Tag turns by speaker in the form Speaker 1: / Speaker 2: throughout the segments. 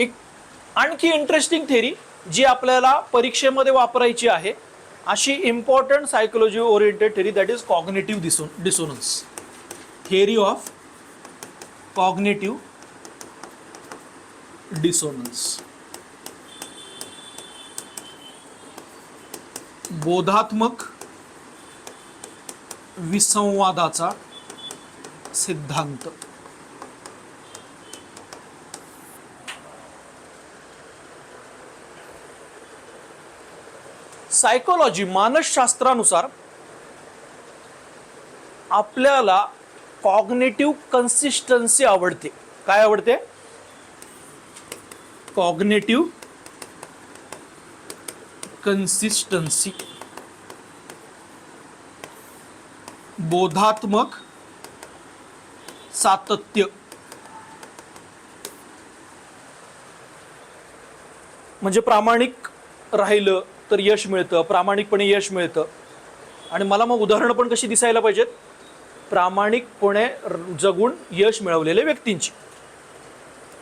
Speaker 1: एक आणखी interesting theory जी आपल्याला परीक्षेमध्ये वापरायची आहे. अशी important psychology oriented theory that is cognitive दिसून dissonance theory of cognitive dissonance बोधात्मक विसंवादाचा सिद्धांत. सायकोलॉजी मानसशास्त्रानुसार आपल्याला कॉग्नेटिव्ह कन्सिस्टन्सी आवडते. काय आवडते? कॉग्नेटिव्ह कन्सिस्टन्सी बोधात्मक सातत्य. म्हणजे प्रामाणिक राहिलं तर यश मिळतं प्रामाणिकपणे यश मिळतं. आणि मला मग उदाहरणं पण कशी दिसायला पाहिजेत? प्रामाणिकपणे जगून यश मिळवलेल्या व्यक्तींची.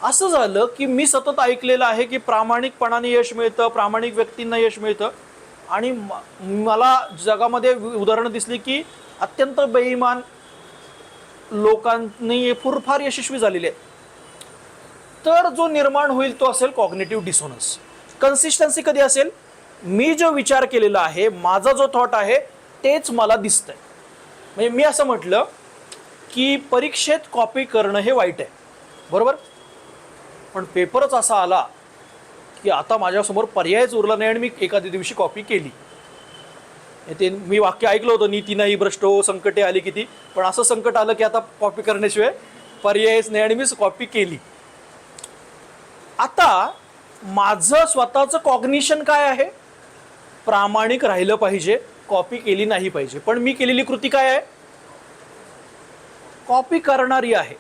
Speaker 1: असं झालं की मी सतत ऐकलेलं आहे की प्रामाणिकपणाने यश मिळतं प्रामाणिक व्यक्तींना यश मिळतं. आणि मला जगामध्ये उदाहरणं दिसली की अत्यंत बेईमान लोकांनी फुरफार यशस्वी झालेले आहेत. तर जो निर्माण होईल तो असेल कॉग्नेटिव्ह डिसोनन्स कन्सिस्टन्सी कधी असेल? मी जो विचार केलेला आहे माझा जो थॉट आहे तेच मला दिसतंय. म्हणजे मी असं म्हटलं की परीक्षेत कॉपी करणं हे वाईट आहे. बरोबर? पण पेपरच असा आला की आता माझ्यासमोर पर्यायच उरला नाही आणि मी एखाद्या दिवशी कॉपी केली. ते मी वाक्य ऐकलं होतं नीती नाही भ्रष्ट हो संकटे आली किती? पण असं संकट आलं की आता कॉपी करण्याशिवाय पर्यायच नाही आणि मीच कॉपी केली. आता माझं स्वतःचं कॉग्निशन काय आहे? प्रामाणिक राहिलं पाहिजे कॉपी केली नाही पाहिजे. पण मी केलेली कृती काय आहे? कॉपी करणारी आहे.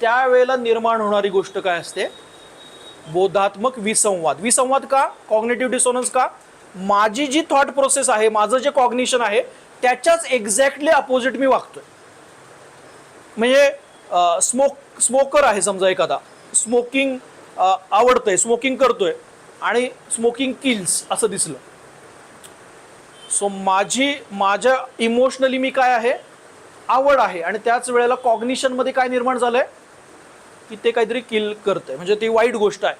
Speaker 1: त्यावेळेला निर्माण होणारी गोष्ट काय असते? बोधात्मक विसंवाद. विसंवाद का? कॉग्नेटिव्ह डिसोनन्स का? माझी जी थॉट प्रोसेस आहे माझं जे कॉग्निशन आहे त्याच्याच एक्झॅक्टली अपोजिट मी वागतोय. म्हणजे स्मोक स्मोकर आहे समजा एखादा. स्मोकिंग आवडतंय स्मोकिंग करतोय आणि स्मोकिंग किल्स असं दिसलं. सो माझी माझ्या इमोशनली मी काय आहे? आवड आहे. आणि त्याच वेळेला कॉग्निशनमध्ये काय निर्माण झालं आहे की ते काहीतरी किल करतंय. म्हणजे ती वाईट गोष्ट आहे.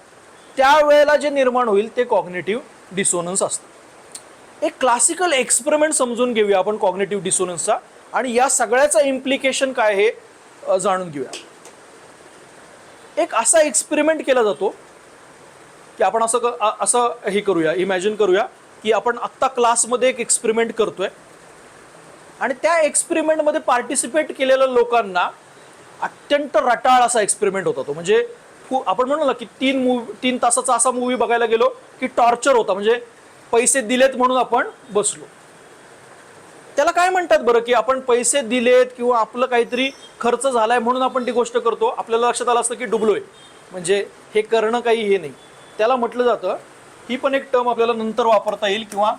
Speaker 1: त्यावेळेला जे निर्माण होईल ते कॉग्नेटिव्ह डिसोनन्स असतं. एक क्लासिकल एक्सपेरिमेंट समजून घेऊया आपण कॉग्नेटिव्ह डिसोनन्सचा आणि या सगळ्याचं इम्प्लिकेशन काय हे जाणून घेऊया. एक असा एक्सपेरिमेंट केला जातो की आपण असं असं हे करूया इमॅजिन करूया. की आपण आत्ता क्लासमध्ये एक एक्सपेरिमेंट करतोय. आणि त्या एक्सपेरिमेंटमध्ये पार्टिसिपेट केलेल्या लोकांना अत्यंत रटाळ असा एक्सपेरिमेंट होता तो. म्हणजे आपण म्हणू ना की तीन मूवी तीन तासाचा असा मूवी बघायला गेलो की टॉर्चर होता. म्हणजे पैसे दिलेत म्हणून आपण बसलो. त्याला काय म्हणतात बरं की आपण पैसे दिलेत किंवा आपलं काहीतरी खर्च झालाय म्हणून आपण ती गोष्ट करतो आपल्याला लक्षात आलं असतं की डुबलोय. म्हणजे हे करणं काही हे नाही. त्याला म्हटलं जातं ही पण एक टर्म आपल्याला नंतर वापरता येईल किंवा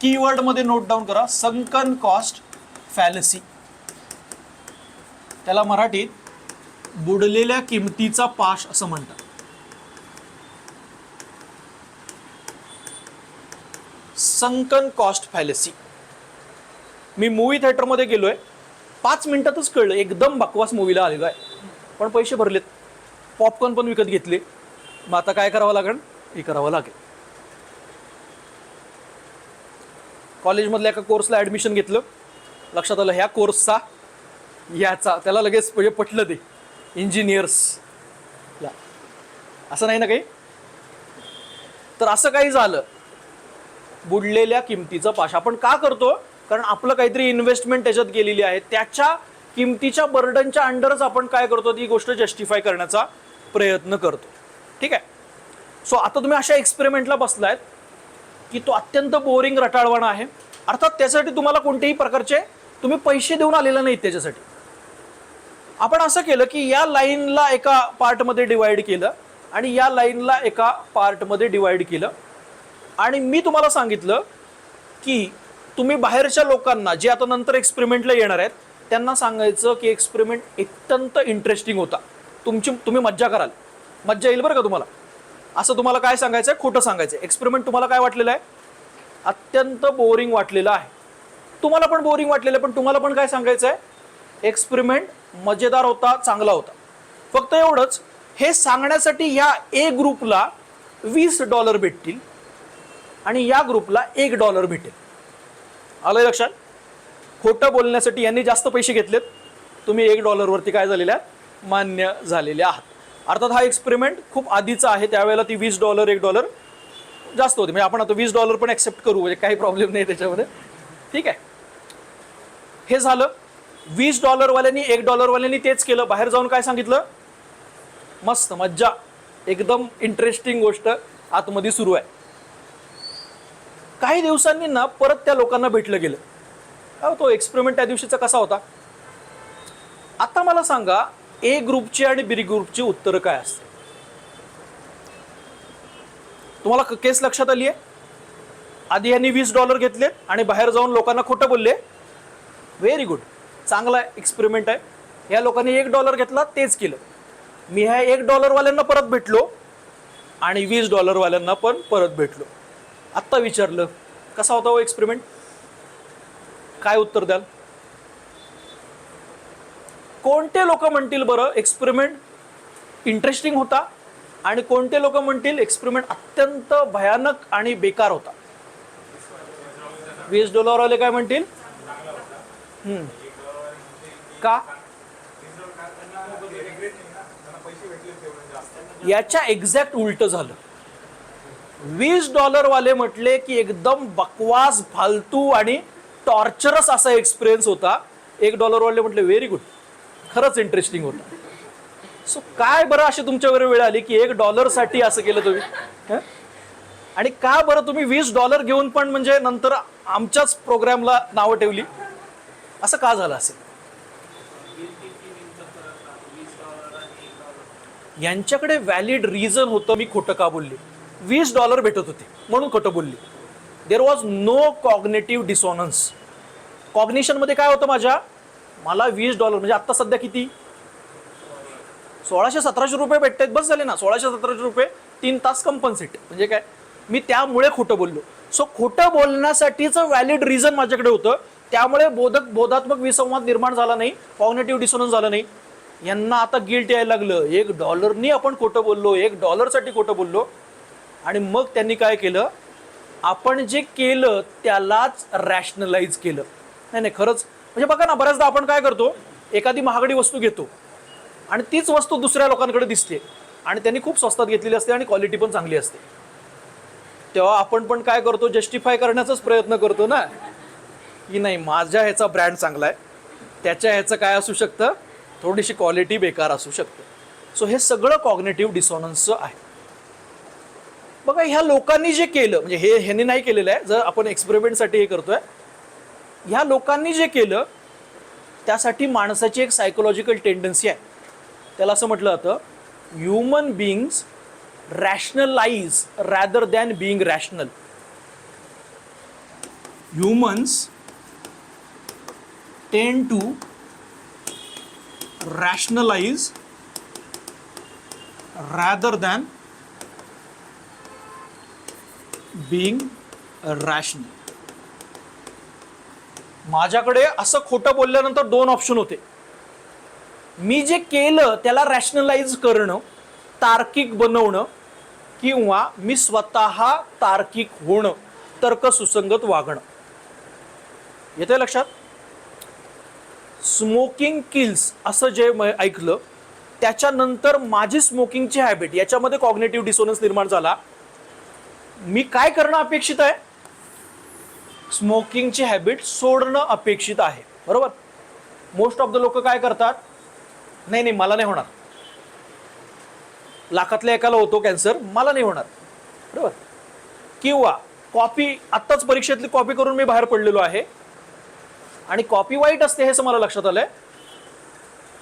Speaker 1: कीवर्डमध्ये नोट डाऊन करा संकन कॉस्ट फॅलसी त्याला मराठीत बुडलेल्या किमतीचा पाश असं म्हणतात. संकन कॉस्ट फॅलसी मी मूवी थिएटरमध्ये गेलोय. पाच मिनिटातच कळलं एकदम बकवास मूवीला आलेलो आहे. पण पैसे भरलेत. पॉपकॉर्न पण विकत घेतले. मग आता काय करावं लागेल? हे करावं लागेल. कॉलेजमधल्या एका कोर्सला ॲडमिशन घेतलं. लक्षात आलं ह्या कोर्सचा याचा त्याला लगेच म्हणजे पटलं ते. इंजिनियर्स या. असं नाही ना काही? तर असं काही झालं. बुडलेल्या किमतीचा पाश. आपण का करतो? कारण आपलं काहीतरी इन्व्हेस्टमेंट त्याच्यात गेलेली आहे. त्याच्या किमतीच्या बर्डनच्या अंडरच आपण काय करतो? ती गोष्ट जस्टिफाय करण्याचा प्रयत्न करतो. ठीक आहे? सो आता तुम्ही अशा एक्सपेरिमेंटला बसलायत. की तो अत्यंत बोरिंग रटाळवाणा आहे. अर्थात त्यासाठी तुम्हाला कोणत्याही प्रकारचे तुम्ही पैसे देऊन आलेले नाहीत त्याच्यासाठी. आपण असं केलं की या लाईनला एका पार्टमध्ये डिवाईड केलं आणि या लाईनला एका पार्टमध्ये डिवाईड केलं. आणि मी तुम्हाला सांगितलं की तुम्ही बाहेरच्या लोकांना जे आता नंतर एक्सपेरिमेंटला येणार आहेत त्यांना सांगायचं की एक्सपेरिमेंट अत्यंत इंटरेस्टिंग होता. तुमची तुम्ही मज्जा कराल. मज्जा येईल बरं का तुम्हाला? असं तुम्हाला काय सांगायचं आहे खोटं सांगायचं आहे एक्सपेरिमेंट तुम्हाला काय वाटलेलं आहे? अत्यंत बोरिंग वाटलेलं आहे. तुम्हाला पण बोरिंग वाटलेलं आहे पण तुम्हाला पण काय सांगायचं आहे एक्सपेरिमेंट मजेदार होता चांगला होता. फक्त एवढंच हे सांगण्यासाठी ह्या ए ग्रुपला वीस डॉलर भेटतील आणि या ग्रुपला एक डॉलर भेटेल. आलं लक्षात? खोटं बोलण्यासाठी यांनी जास्त पैसे घेतलेत. तुम्ही एक डॉलरवरती काय झालेल्या मान्य झालेले आहात. अर्थात हा एक्सपेरिमेंट खूप आधीचा आहे त्यावेळेला ती वीस डॉलर एक डॉलर जास्त होती. म्हणजे आपण आता वीस डॉलर पण ॲक्सेप्ट करू म्हणजे काही प्रॉब्लेम नाही त्याच्यामध्ये. ठीक आहे. हे झालं. वीस डॉलरवाल्यांनी एक डॉलरवाल्यांनी तेच केलं. बाहेर जाऊन काय सांगितलं? मस्त मज्जा. एकदम इंटरेस्टिंग गोष्ट आतमध्ये सुरू आहे. काही दिवसांनी ना परत त्या लोकांना भेटलं गेलं. तो एक्सपेरिमेंट त्या दिवशीचा कसा होता? आता मला सांगा ए ग्रुपची आणि बी ग्रुपची उत्तरं काय असते तुम्हाला केस लक्षात आली आहे? आधी यांनी वीस डॉलर घेतले आणि बाहेर जाऊन लोकांना खोटं बोलले. व्हेरी गुड चांगला एक्सपेरिमेंट आहे. या लोकांनी एक डॉलर घेतला तेच केलं. मी ह्या एक डॉलरवाल्यांना परत भेटलो आणि वीस डॉलरवाल्यांना पण परत भेटलो. आत्ता विचारलं. कसा होता हो एक्सपेरिमेंट काय उत्तर द्याल? कोणते लोक म्हणतील बरं एक्सपेरिमेंट इंटरेस्टिंग होता आणि कोणते लोक म्हणतील एक्सपेरिमेंट अत्यंत भयानक आणि बेकार होता? वीस डॉलरवाले काय म्हणतील? का? याच्या एक्झॅक्ट उलट झालं. वीस डॉलरवाले म्हटले की एकदम बकवास फालतू आणि टॉर्चरस असा एक्सपिरियन्स होता. एक डॉलरवाले म्हटले व्हेरी गुड खरंच इंटरेस्टिंग होता. सो काय बरं अशी तुमच्यावर वेळ आली की एक डॉलरसाठी असं केलं तुम्ही? आणि का बरं तुम्ही वीस डॉलर घेऊन पण म्हणजे नंतर आमच्याच प्रोग्रामला नावं ठेवली? असं का झालं असेल? यांच्याकडे व्हॅलिड रिझन होतं मी खोटं का बोलली? वीस डॉलर भेटत होते म्हणून खोटं बोलली. There was no cognitive dissonance कॉग्निशनमध्ये काय होतं माझ्या? मला वीस डॉलर म्हणजे आत्ता सध्या किती? सोळाशे सतराशे रुपये भेटतात बस झाले ना. सोळाशे सतराशे रुपये तीन तास कंपन्सेट म्हणजे काय? मी त्यामुळे खोटं बोललो. सो खोटं बोलण्यासाठीचं व्हॅलिड रिझन माझ्याकडे होतं. त्यामुळे बोधक बोधात्मक विसंवाद निर्माण झाला नाही. कॉग्नेटिव्ह डिसोनन्स झाला नाही. यांना आता गिल्ट यायला लागलं. एक डॉलरनी आपण खोटं बोललो एक डॉलरसाठी खोटं बोललो. आणि मग त्यांनी काय केलं? आपण जे केलं त्यालाच रॅशनलाइज केलं. नाही नाही खरंच म्हणजे बघा ना बऱ्याचदा आपण काय करतो एखादी महागडी वस्तू घेतो आणि तीच वस्तू दुसऱ्या लोकांकडे दिसते आणि त्यांनी खूप स्वस्तात घेतलेली असते आणि क्वालिटी पण चांगली असते. तेव्हा आपण पण काय करतो जस्टिफाय करण्याचाच प्रयत्न करतो ना की नाही माझ्या ह्याचा ब्रँड चांगला आहे त्याच्या ह्याचं काय असू शकतं थोडीशी क्वालिटी बेकार असू शकते. सो हे सगळं कॉग्नेटिव्ह डिसॉनन्सचं आहे. बघा ह्या लोकांनी जे केलं म्हणजे हे ह्यांनी नाही केलेलं आहे जर आपण एक्सपेरिमेंटसाठी हे करतोय ह्या लोकांनी जे केलं त्यासाठी माणसाची एक सायकोलॉजिकल टेंडन्सी आहे. त्याला असं म्हटलं जातं human beings rationalize rather than being rational humans tend to rationalize rather than being rational माझ्याकडे असं खोटं बोलल्यानंतर दोन ऑप्शन होते. मी जे केलं त्याला रॅशनलाइज करणं तार्किक बनवणं किंवा मी स्वतः तार्किक होणं तर्क सुसंगत वागणं. येते लक्षात? स्मोकिंग किल्स असं जे ऐकलं त्याच्यानंतर माझी स्मोकिंगची हॅबिट याच्यामध्ये कॉग्नेटिव्ह डिसोनन्स निर्माण झाला. मी काय करणं अपेक्षित आहे? स्मोकिंगची हॅबिट सोडणं अपेक्षित आहे. बरोबर? मोस्ट ऑफ द लोक काय करतात? नाही नाही मला नाही होणार. लाखातल्या एकाला होतो कॅन्सर मला नाही होणार. बरोबर? किंवा कॉपी आत्ताच परीक्षेतली कॉपी करून मी बाहेर पडलेलो आहे. आणि कॉपी वाईट असते हे असं मला लक्षात आलंय.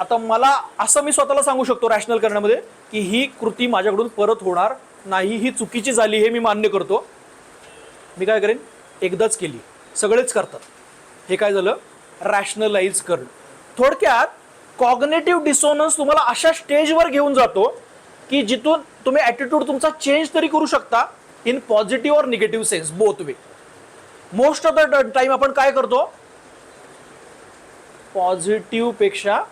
Speaker 1: आता मला असं मी स्वतःला सांगू शकतो रॅशनल करण्यामध्ये की ही कृती माझ्याकडून परत होणार नाही ही चुकीची झाली हे मी मान्य करतो. मी काय करेन? एकदाच केली. सगळेच करतात. हे काय झालं? रॅशनलाइज करणं. थोडक्यात कॉग्नेटिव्ह डिसोनन्स तुम्हाला अशा स्टेजवर घेऊन जातो की जिथून तुम्ही ॲटिट्यूड तुमचा चेंज तरी करू शकता इन पॉझिटिव्ह और negative sense both way most of the time आपण काय करतो? पॉझिटिव्हपेक्षा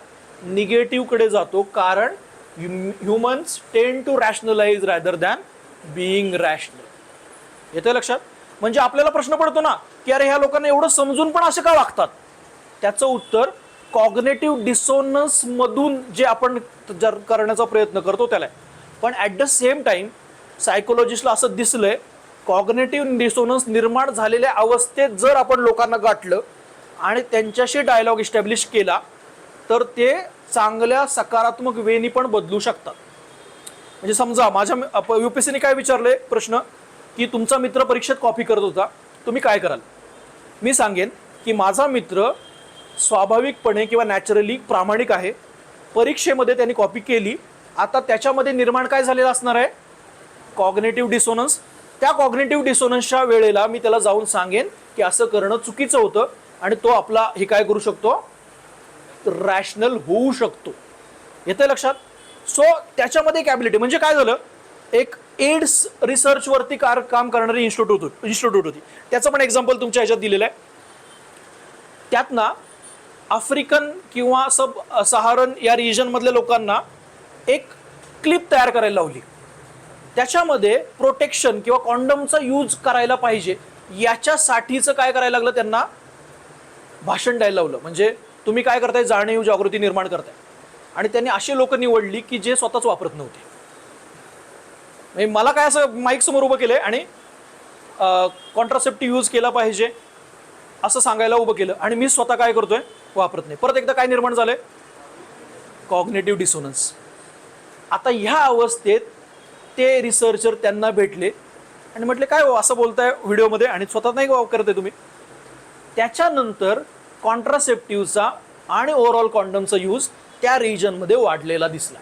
Speaker 1: जातो कारण humans tend to rationalize rather than being rational येतं लक्षात? म्हणजे आपल्याला प्रश्न पडतो ना की अरे ह्या लोकांना एवढं समजून पण असे का वागतात? त्याचं उत्तर कॉग्नेटिव्ह डिसोनन्स मधून जे आपण जर करण्याचा प्रयत्न करतो त्याला पण ॲट द सेम टाइम सायकोलॉजिस्टला असं दिसलंय कॉग्नेटिव्ह डिसोनन्स निर्माण झालेल्या अवस्थेत जर आपण लोकांना गाठलं आणि त्यांच्याशी डायलॉग इस्टॅब्लिश केला तर ते चांगल्या सकारात्मक वेनी पण बदलू शकतात. म्हणजे समजा माझ्या यू पी सीने काय विचारलंय? प्रश्न की तुमचा मित्र परीक्षेत कॉपी करत होता. तुम्ही काय कराल? मी सांगेन की माझा मित्र स्वाभाविकपणे किंवा नॅचरली प्रामाणिक आहे. परीक्षेमध्ये त्यांनी कॉपी केली. आता त्याच्यामध्ये निर्माण काय झालेलं असणार आहे? कॉग्नेटिव्ह डिसोनन्स त्या कॉग्नेटिव्ह डिसोनन्सच्या वेळेला मी त्याला जाऊन सांगेन की असं करणं चुकीचं होतं आणि तो आपला हे काय करू शकतो? रॅशनल होऊ शकतो. येतं लक्षात? सो त्याच्यामध्ये एक ॲबिलिटी म्हणजे काय झालं? एक एड्स रिसर्चवरती कार काम करणारी इन्स्टिट्यूट होती इन्स्टिट्यूट होती. त्याचं पण एक्झाम्पल तुमच्या ह्याच्यात दिलेलं आहे. त्यात ना आफ्रिकन किंवा सब सहारन या रिजनमधल्या लोकांना एक क्लिप तयार करायला लावली. त्याच्यामध्ये प्रोटेक्शन किंवा कॉन्डमचा यूज करायला पाहिजे. याच्यासाठीचं काय करायला लागलं त्यांना? भाषण द्यायला लावलं. म्हणजे तुम्ही काय करताय? जाणीव जागृती निर्माण करताय. आणि त्यांनी असे लोक निवडली की जे स्वतःच वापरत नव्हते. म्हणजे मला काय असं माईक समोर उभं केलं आणि कॉन्ट्रासेप्टिव्ह यूज केला पाहिजे असं सांगायला उभं केलं आणि मी स्वतः काय करतोय वापरत नाही. परत एकदा काय निर्माण झालंय? कॉग्नेटिव्ह डिसोनन्स आता ह्या अवस्थेत ते रिसर्चर त्यांना भेटले आणि म्हटले काय हो असं बोलताय व्हिडिओमध्ये आणि स्वतः नाही करत करते तुम्ही? त्याच्यानंतर कॉन्ट्रासेप्टिव्हचा आणि ओव्हरऑल कॉन्डमचा यूज त्या रिजनमध्ये वाढलेला दिसला.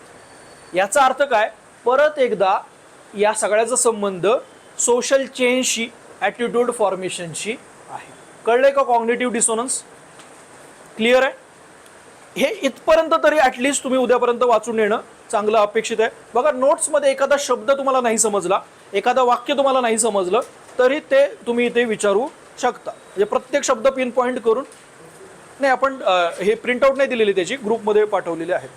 Speaker 1: याचा अर्थ काय? परत एकदा या सगळ्याचा संबंध सोशल चेंजशी ॲटिट्यूड फॉर्मेशनशी आहे. कळलंय का कॉग्नेटिव्ह डिसोनन्स क्लिअर आहे? हे इथपर्यंत तरी ॲटलिस्ट तुम्ही उद्यापर्यंत वाचून येणं चांगलं अपेक्षित आहे. बघा नोट्समध्ये एखादा शब्द तुम्हाला नाही समजला एखादा वाक्य तुम्हाला नाही समजलं तरी ते तुम्ही इथे विचारू शकता. म्हणजे प्रत्येक शब्द पिन पॉईंट करून नाही आपण हे प्रिंटआउट नाही दिलेली त्याची ग्रुपमध्ये पाठवलेले आहेत.